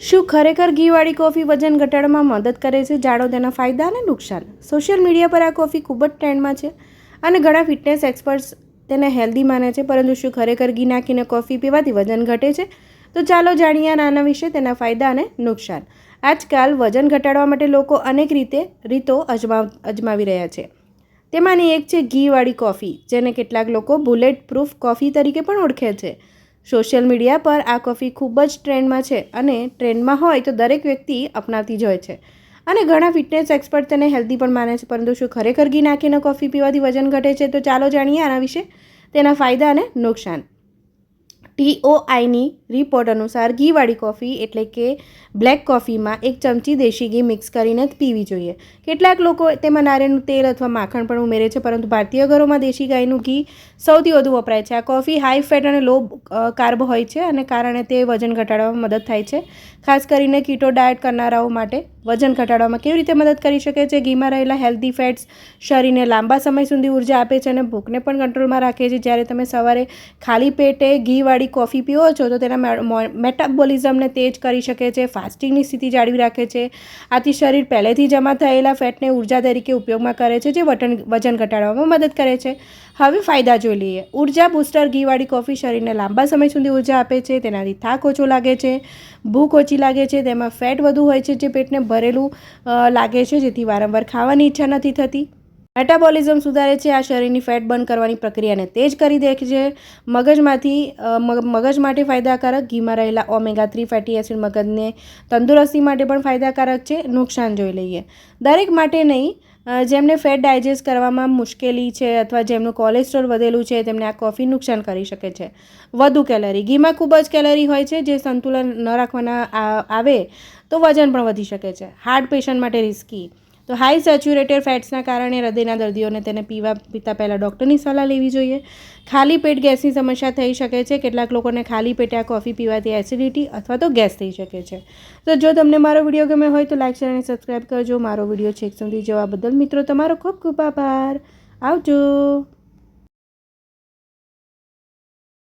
શું ખરેખર ઘીવાળી કોફી વજન ઘટાડવામાં મદદ કરે છે? જાણો તેના ફાયદા અને નુકસાન. સોશિયલ મીડિયા પર આ કોફી ખૂબ જ ટ્રેન્ડમાં છે અને ઘણા ફિટનેસ એક્સપર્ટ્સ તેને હેલ્ધી માને છે. પરંતુ શું ખરેખર ઘી નાખીને કોફી પીવાથી વજન ઘટે છે? તો ચાલો જાણીએ નાના વિશે, તેના ફાયદા અને નુકસાન. આજકાલ વજન ઘટાડવા માટે લોકો અનેક રીતે રીતો અજમાવ, અજમાવી રહ્યા છે. તેમાંની એક છે ઘીવાળી કોફી, જેને કેટલાક લોકો બુલેટ પ્રૂફ કોફી તરીકે પણ ઓળખે છે. સોશિયલ મીડિયા પર આ કોફી ખૂબ જ ટ્રેન્ડમાં છે અને ટ્રેન્ડમાં હોય તો દરેક વ્યક્તિ અપનાવતી જ હોય છે. અને ઘણા ફિટનેસ એક્સપર્ટ તેને હેલ્ધી પણ માને છે, પરંતુ શું ખરેખર ઘી નાખીને કોફી પીવાથી વજન ઘટે છે તો ચાલો જાણીએ આના વિશે. તેના ફાયદા અને નુકસાન. ટીઓઆઈની રિપોર્ટ અનુસાર ઘીવાળી કોફી એટલે કે બ્લેક કોફીમાં એક ચમચી દેશી ઘી મિક્સ કરીને જ પીવી જોઈએ. કેટલાક લોકો તેમાં નારિયેળનું તેલ અથવા માખણ પણ ઉમેરે છે, પરંતુ ભારતીય ઘરોમાં દેશી ગાયનું ઘી સૌથી વધુ વપરાય છે. આ કોફી હાઈ ફેટ અને લો કાર્બ હોય છે અને કારણે તે વજન ઘટાડવામાં મદદ થાય છે, ખાસ કરીને કીટો ડાયટ કરનારાઓ માટે. વજન ઘટાડવામાં કેવી રીતે મદદ કરી શકે છે? ઘીમાં રહેલા હેલ્ધી ફેટ્સ શરીરને લાંબા સમય સુધી ઊર્જા આપે છે અને ભૂખને પણ કંટ્રોલમાં રાખે છે. જ્યારે તમે સવારે ખાલી પેટે ઘીવાળી કોફી પીવો છો, તો તેના મેટાબોલિઝમને તેજ કરી શકે છે ફાસ્ટિંગની સ્થિતિ જાળવી રાખે છે. આથી શરીર પહેલેથી જમા થયેલા ફેટને ઊર્જા તરીકે ઉપયોગમાં કરે છે, જે વટન, વજન ઘટાડવામાં મદદ કરે છે. હવે ફાયદા જોઈ લઈએ. ઊર્જા બૂસ્ટર ઘીવાળી કોફી શરીરને લાંબા સમય સુધી ઊર્જા આપે છે, તેનાથી થાક ઓછો લાગે છે, ભૂખ ઓછી લાગે છે, તેમાં ફેટ વધુ હોય છે, જે પેટને ભરેલું લાગે છે, જેથી વારંવાર ખાવાની ઈચ્છા નથી થતી. મેટાબોલિઝમ સુધારે છે, આ શરીરની ફેટ બર્ન કરવાની પ્રક્રિયાને તેજ કરી દે છે. મગજમાંથી મગ- મગજ માટે ફાયદાકારક, ઘીમાં રહેલા ઓમેગા થ્રી ફેટી એસિડ મગજને તંદુરસ્તી માટે પણ ફાયદાકારક છે. નુકસાન જોઈ લઈએ. દરેક માટે નહીં જેમને ફેટ ડાયજેસ્ટ કરવામાં મુશ્કેલી છે અથવા જેમનું કોલેસ્ટ્રોલ વધેલું છે, તેમને આ કોફી નુકસાન કરી શકે છે. વધુ કેલરી. ઘીમાં ખૂબ જ કેલરી હોય છે, જે સંતુલન ન રાખવાના આવે તો વજન પણ વધી શકે છે. હાર્ટ પેશન્ટ માટે રિસ્કી તો હાઈ સેચ્યુરેટેડ ફેટ્સના કારણે હૃદયના દર્દીઓને તેને પીવા પીતા પહેલાં ડૉક્ટરની સલાહ લેવી જોઈએ. ખાલી પેટ ગેસની સમસ્યા થઈ શકે છે. કેટલાક લોકોને ખાલી પેટે આ કોફી પીવાથી એસિડિટી અથવા તો ગેસ થઈ શકે છે. તો જો તમને મારો વીડિયો ગમે હોય તો લાઈક, શેર અને સબસ્ક્રાઈબ કરજો. મારો વીડિયો છેક સુધી જોવા બદલ મિત્રો, તમારો ખૂબ ખૂબ આભાર. આવજો.